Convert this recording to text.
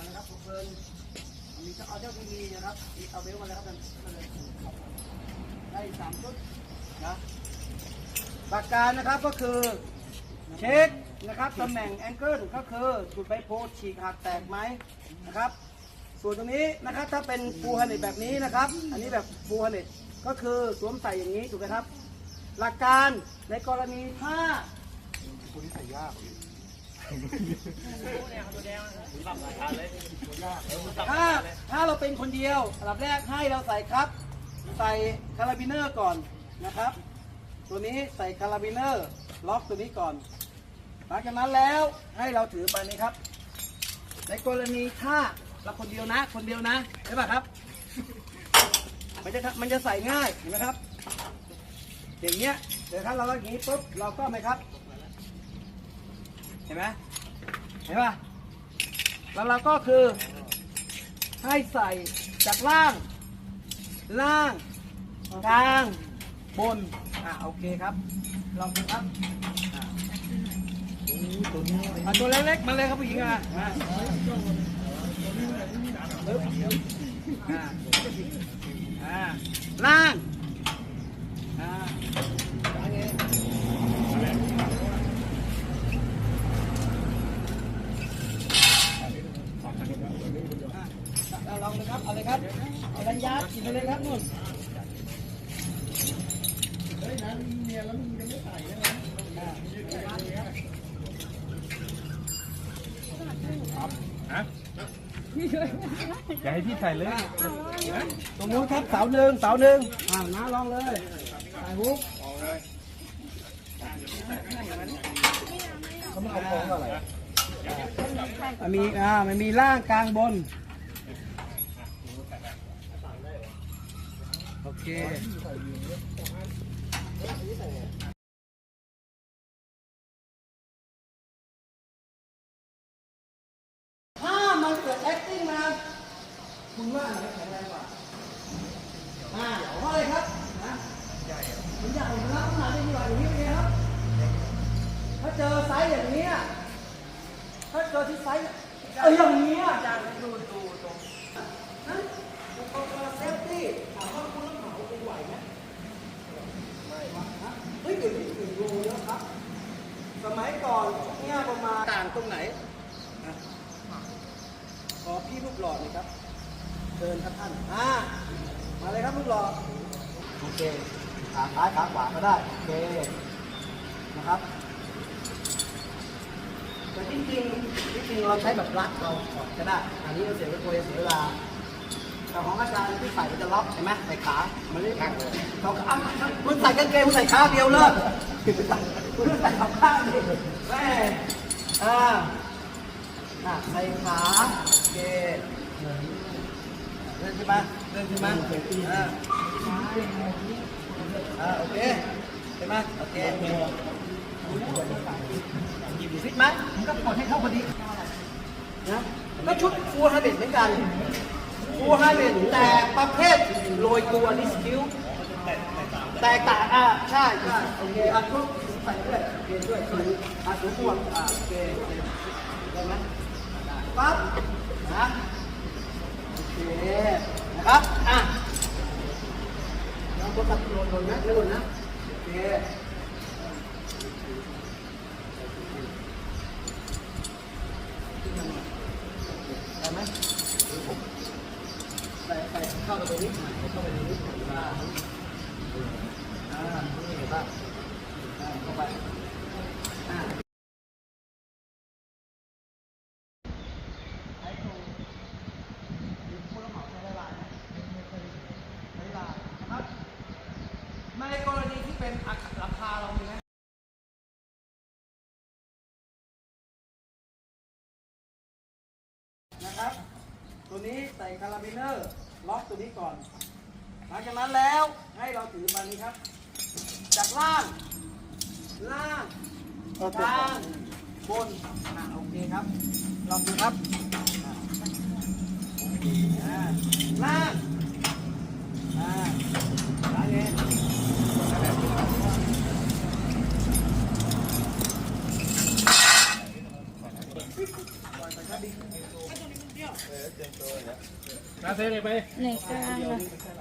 ท่าที่มีนะครับเอาเบลมาแล้วครับมันมันเลยได้สามชุดนะหลักการนะครับก็คือ เช็คนะครับตำแหน่งแองเกิลก็คือจุดใบโพธิ์ฉีกหักแตกไหมนะครับ ส่วนตรงนี้นะครับถ้าเป็นฟูฮันเนตแบบนี้นะครับ อันนี้แบบฟูฮันเนตก็คือสวมใส่อย่างนี้ถูกไหมครับ หลักการในกรณีถ้าคุณใส่ยาก ถ้าถ้าเราเป็นคนเดียวอันดับแรกให้เราใส่ครับ ใส่คาราบิเนอร์ก่อนนะครับ ตัวนี้ใส่คาราบิเนอร์ล็อกตัวนี้ก่อน หลังจากนั้นแล้วให้เราถือไปนี่ครับ ในกรณีถ้าเราคนเดียวนะ คนเดียวนะใช่ป่ะครับ มันจะมันจะใส่ง่ายเห็นไหมครับ อย่างเงี้ยเดี๋ยวถ้าเราอย่างนี้ปุ๊บเราก็ไหมครับ เห็นไหม ห็นป่ะแล้วเราก็คือ ให้ใส่จากล่าง ล่าง กลาง บน อะโอเคครับ ลองดูครับอะตัวเอาตัวเล็กๆมาเลยครับผู้หญิงอะมาปึ๊บอะอะล่าง อ่าล่างเองอะเอาลองเลยครับ เอาเลยครับ เอาดันยา กินไปเลยครับนุ่นเฮ้ยนั้นเมียแล้วมึงยังไม่ใส่นะอย่าให้พี่ใส่เลย ตรงนู้นครับเสาหนึ่งเสาหนึ่งอ่าน้าลองเลยถ่ายฮุกเขาไม่เอาของอะไรมันมีอ่ามันมีล่างกลางบน โอ เคถ้ามันเกิด acting มา คุณว่าอันไหนแข็งแรงกว่าอ่าเพราะอะไรครับนะมันใหญ่นะขนาดนี้ดีกว่าอย่างนี้เป็นไงครับ ถ้าเจอไซส์อย่างนี้ถ้าเจอที่ไซส์เอออย่างนี้ยดูดูตรงนั้นอุปกรณ์เซฟตี้ถามว่าคุณรับเหมาคุณไหวไหมไม่นะเฮ้ยเดี๋ยวนี้ถึงโลเยอะครับ สมัย ก่อนเนี่ยประมาณต่างตรงไหนอะขอพี่ลูกหล่อหน่อยครับเชิญครับท่านอ่ามาเลยครับลูกหล่อโอเคขาซ้ายขาขวาก็ได้โอเคนะครับแต่จริงๆจริงๆเราใช้แบบรัดเราก่อนก็ได้ อันนี้เราเสียเวลาเสียเวลา แต่ของอาจารย์ที่ใส่มันจะล็อกเห็นไหมใส่ขามันไม่ข้างเลยเขาขาคุณใส่กางเกงคุณใส่ขาเดียวเลยคุณใส่คุณใส่สองข้างดิแม่อ่าอะใส่ขาเคเดินขึ้นมเดินขึ้นมอ่าอ่าโอเคเห็นไหมโอเคฟิตไหมมันก็กดให้เข้าพอดีนะก็ชุดฟูฮาเบตเหมือนกัน ฟูฮาเบตแต่ประเภทโรยตัวดิสคิวแตกต่างอะใช่ใช่โอเคอะชุดใส่ด้วยโอเคด้วยใส่อะสูงบวกอะโอเคได้ไหมปั๊บนะโอเคนะครับอะลองกดตัดโหลดโดนะโหลดนะโอเค ได้ไหมใส่ใส่เข้าไปตรงนี้เข้าไปตรงนี้อ่าอ่านี่เห็นป่ะอ่าเข้าไปอ่าใช้ตัวมีผู้รับเหมาใช้ละลายไหมใช้ละลายนะครับ ในกรณีที่เป็นอาคารราคาเรามีไหมนะครับ ตัวนี้ใส่คาราบิเนอร์ ล็อกตัวนี้ก่อน หลังจากนั้นแล้วให้เราถือมานี้ครับ จากล่าง ล่างกลางบนอะโอเคครับลองดูครับล่างอ่าล่างเองปล่อยไปครับดิ นาเซ่เลยไปไหนกลาง